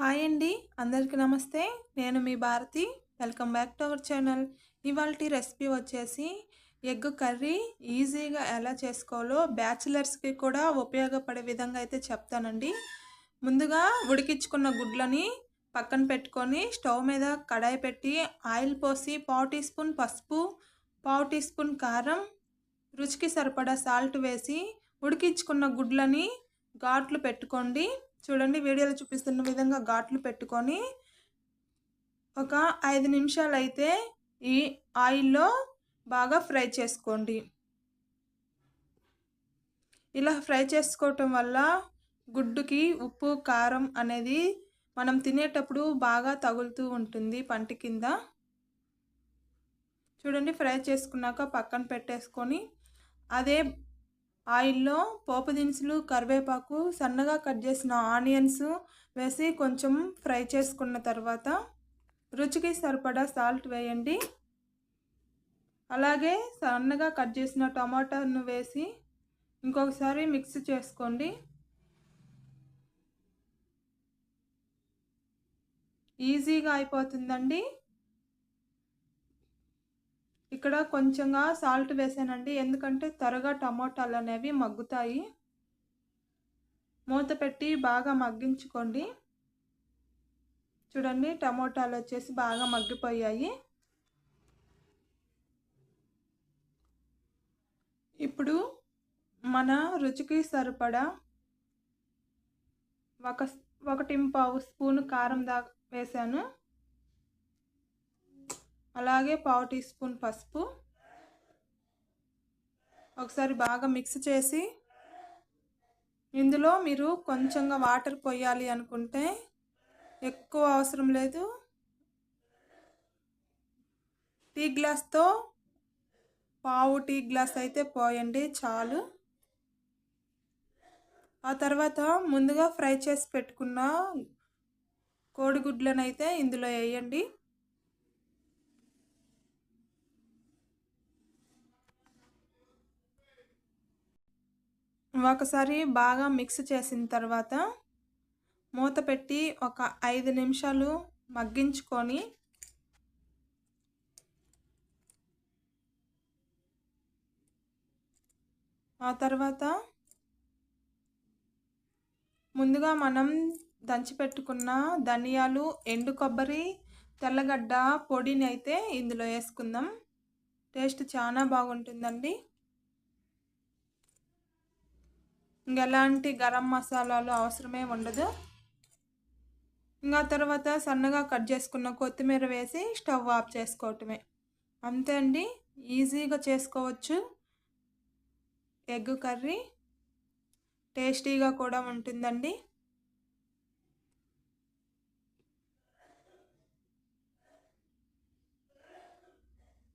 Hi అండి. అందరికీ నమస్తే. నేను మీ Bharathi. Welcome back to our channel. ఇవాళ రెసిపీ వచ్చేసి ఎగ్ కర్రీ. ఈజీగా ఎలా చేసుకోవాలో బ్యాచిలర్స్కి కూడా ఉపయోగపడే విధంగా అయితే చెప్తానండి. ముందుగా ఉడికించుకున్న గుడ్లని పక్కన పెట్టుకొని స్టవ్ మీద కడాయి పెట్టి ఆయిల్ పోసి పావు టీ స్పూన్ పసుపు పావు టీ స్పూన్ కారం రుచికి సరిపడా సాల్ట్ వేసి ఉడికించుకున్న గుడ్లని ఘాట్లు పెట్టుకోండి. చూడండి వీడియోలో చూపిస్తున్న విధంగా ఘాట్లు పెట్టుకొని ఒక ఐదు నిమిషాలు అయితే ఈ ఆయిల్లో బాగా ఫ్రై చేసుకోండి. ఇలా ఫ్రై చేసుకోవటం వల్ల గుడ్డుకి ఉప్పు కారం అనేది మనం తినేటప్పుడు బాగా తగులుతూ ఉంటుంది పంట కింద. చూడండి ఫ్రై చేసుకున్నాక పక్కన పెట్టేసుకొని అదే ఆయిల్లో పోపు దినుసులు కరివేపాకు సన్నగా కట్ చేసిన ఆనియన్స్ వేసి కొంచెం ఫ్రై చేసుకున్న తర్వాత రుచికి సరిపడా సాల్ట్ వేయండి. అలాగే సన్నగా కట్ చేసిన టమాటాను వేసి ఇంకొకసారి మిక్స్ చేసుకోండి. ఈజీగా అయిపోతుందండి. ఇక్కడ కొంచెంగా సాల్ట్ వేసానండి. ఎందుకంటే త్వరగా టమోటాలు అనేవి మగ్గుతాయి. మూత పెట్టి బాగా మగ్గించుకోండి. చూడండి టమోటాలు వచ్చేసి బాగా మగ్గిపోయాయి. ఇప్పుడు మన రుచికి సరిపడా ఒక ఒకటి పావు స్పూన్ కారం దా వేసాను. అలాగే పావు టీ స్పూన్ పసుపు. ఒకసారి బాగా మిక్స్ చేసి ఇందులో మీరు కొంచెంగా వాటర్ పోయాలి అనుకుంటే ఎక్కువ అవసరం లేదు. టీ గ్లాస్తో పావు టీ గ్లాస్ అయితే పోయండి చాలు. ఆ తర్వాత ముందుగా ఫ్రై చేసి పెట్టుకున్న కోడిగుడ్లను అయితే ఇందులో వేయండి. ఒకసారి బాగా మిక్స్ చేసిన తర్వాత మూత పెట్టి ఒక ఐదు నిమిషాలు మగ్గించుకొని ఆ తర్వాత ముందుగా మనం దంచిపెట్టుకున్న ధనియాలు ఎండు కొబ్బరి తెల్లగడ్డ పొడిని అయితే ఇందులో వేసుకుందాం. టేస్ట్ చాలా బాగుంటుందండి. ఇంకెలాంటి గరం మసాలాలు అవసరమే ఉండదు. ఇంకా తర్వాత సన్నగా కట్ చేసుకున్న కొత్తిమీర వేసి స్టవ్ ఆఫ్ చేసుకోవటమే. అంతే అండి. ఈజీగా చేసుకోవచ్చు. ఎగ్ కర్రీ టేస్టీగా కూడా ఉంటుందండి.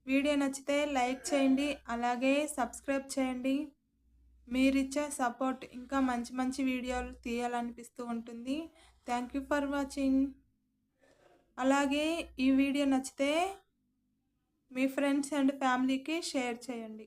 వీడియో నచ్చితే లైక్ చేయండి. అలాగే సబ్స్క్రైబ్ చేయండి. మీరిచ్చే సపోర్ట్ ఇంకా మంచి మంచి వీడియోలు తీయాలనిపిస్తూ ఉంటుంది. థ్యాంక్ యూ ఫర్ వాచింగ్ అలాగే ఈ వీడియో నచ్చితే మీ ఫ్రెండ్స్ అండ్ ఫ్యామిలీకి షేర్ చేయండి.